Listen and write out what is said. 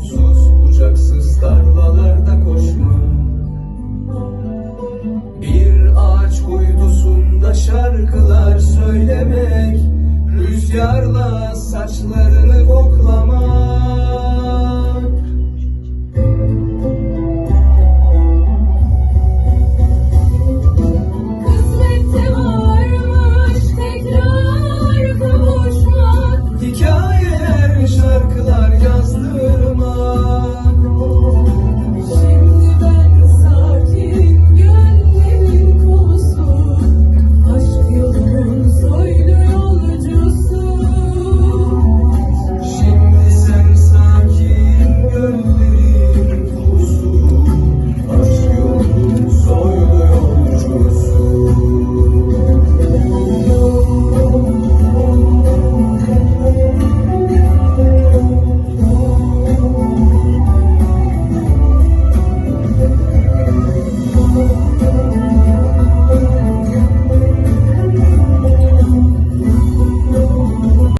Uçsuz bucaksız tarlalarda koşma. Bir ağaç koydusunda şarkılar söylemek Rüzgarla saç